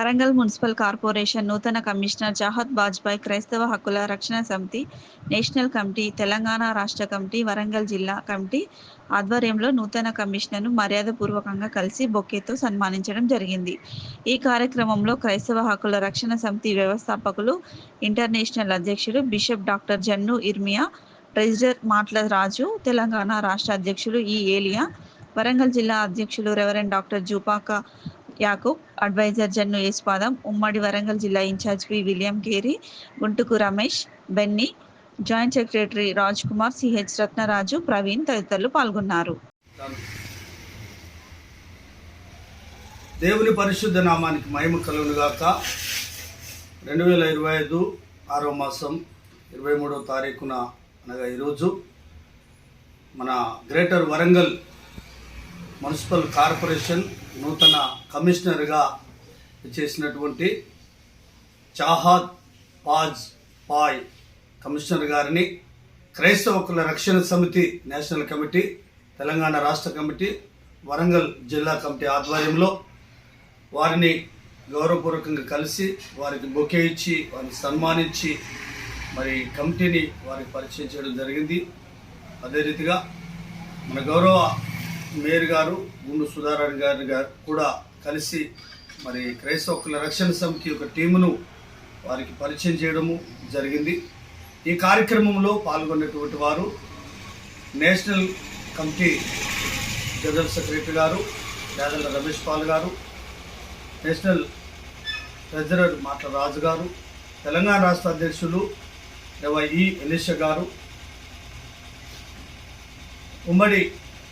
Warangal municipal corporation నూతన commissioner జాహద్ Bajpai క్రైస్తవ హక్కుల రక్షణ సమితి నేషనల్ కమిటీ తెలంగాణ రాష్ట్ర కమిటీ వరంగల్ జిల్లా కమిటీ ఆధ్వర్యంలో నూతన కమిషనర్ను మర్యాదపూర్వకంగా కలిసి బొకేతో సన్మానించడం జరిగింది. ఈ కార్యక్రమంలో క్రైస్తవ హక్కుల రక్షణ సమితి వ్యవస్థాపకులు ఇంటర్నేషనల్ అధ్యక్షుడు బిషప్ డాక్టర్ జన్ను ఇర్మియా ప్రెసిడర్ మాట్ల రాజు తెలంగాణ రాష్ట్ర అధ్యక్షులు ఈ ఏలియా వరంగల్ జిల్లా అధ్యక్షులు reverend doctor Jupaka Yakub advisor Jannu Yesupadam ఉమ్మడి వరంగల్ జిల్లా incharge P William Carey Guntuku Ramesh Benny joint secretary Raj Kumar CH Ratnaraju Praveen తదితరులు పాల్గొన్నారు. దేవుని పరిశుద్ధ నామానికి మహిమ కలుగును గాక. రెండు వేల ఇరవై ఐదు ఆరో మాసం ఇరవై మూడవ తారీఖున అనగా ఈరోజు మన గ్రేటర్ వరంగల్ మున్సిపల్ కార్పొరేషన్ నూతన కమిషనర్గా చేసినటువంటి చాహాద్ పాజ్ పాయ్ కమిషనర్ గారిని క్రైస్తవ రక్షణ సమితి నేషనల్ కమిటీ తెలంగాణ రాష్ట్ర కమిటీ వరంగల్ జిల్లా కమిటీ ఆధ్వర్యంలో వారిని గౌరవపూర్వకంగా కలిసి వారికి బొకే ఇచ్చి వారిని సన్మానించి మరి కమిటీని వారికి పరిచయం చేయడం జరిగింది. అదే రీతిగా మన గౌరవ మేయర్ గారు గుండు సుధారాణి గారి గారు కూడా కలిసి మరి క్రైస్తవ రక్షణ సమితి యొక్క టీమును వారికి పరిచయం చేయడము జరిగింది. ఈ కార్యక్రమంలో పాల్గొన్నటువంటి వారు నేషనల్ కమిటీ జనరల్ సెక్రటరీ గారు యాదల రమేష్ పాల్ గారు నేషనల్ ట్రెజరర్ మాటల రాజు గారు తెలంగాణ రాష్ట్ర అధ్యక్షులు ఈ ఎలిష గారు ఉమ్మడి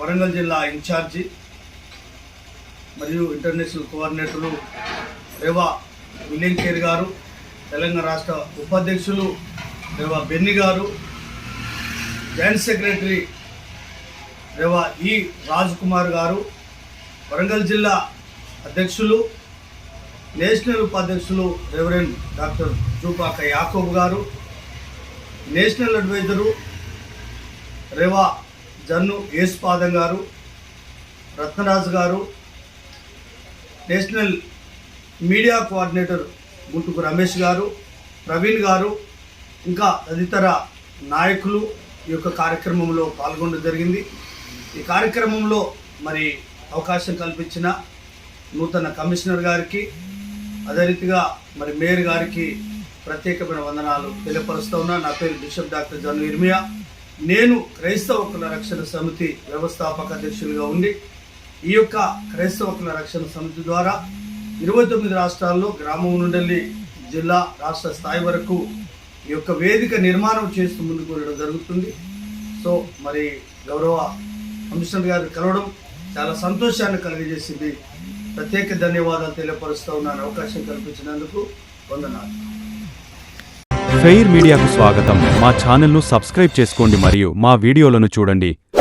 వరంగల్ జిల్లా ఇన్ఛార్జి మరియు ఇంటర్నేషనల్ కోఆర్డినేటర్లు రేవా విలియం కేర్ గారు తెలంగాణ రాష్ట్ర ఉపాధ్యక్షులు రేవా బెన్ని గారు joint secretary rev E Raj Kumar గారు వరంగల్ జిల్లా అధ్యక్షులు నేషనల్ ఉపాధ్యక్షులు రెవరెండ్ డాక్టర్ జూపాక యాకోబ్ గారు national advisor rev Jannu Yesupadam గారు రత్నరాజు గారు national media coordinator Guntuku Ramesh గారు ప్రవీణ్ గారు ఇంకా తదితర నాయకులు ఈ యొక్క కార్యక్రమంలో పాల్గొనడం జరిగింది. ఈ కార్యక్రమంలో మరి అవకాశం కల్పించిన నూతన కమిషనర్ గారికి అదే రీతిగా మరి మేయర్ గారికి ప్రత్యేకమైన వందనాలు తెలియపరుస్తూ ఉన్నా. నా పేరు బిషప్ డాక్టర్ జను ఇర్మియా. నేను క్రైస్తవ రక్షణ సమితి వ్యవస్థాపక అధ్యక్షులుగా ఉండి ఈ యొక్క క్రైస్తవ రక్షణ సమితి ద్వారా ఇరవై తొమ్మిది రాష్ట్రాల్లో గ్రామం నుండి జిల్లా రాష్ట్ర స్థాయి వరకు ఈ యొక్క వేదిక నిర్మాణం చేస్తూ ముందుకు వెళ్ళడం జరుగుతుంది. సో మరి గౌరవ కమిషనర్ గారు కలవడం చాలా సంతోషాన్ని కలిగజేసింది. ప్రత్యేక ధన్యవాదాలు తెలియపరుస్తూ ఉన్నాను అవకాశం కల్పించినందుకు వందనాలు. ఫెయిర్ మీడియాకు స్వాగతం. మా ఛానల్ను సబ్స్క్రైబ్ చేసుకోండి మరియు మా వీడియోలను చూడండి.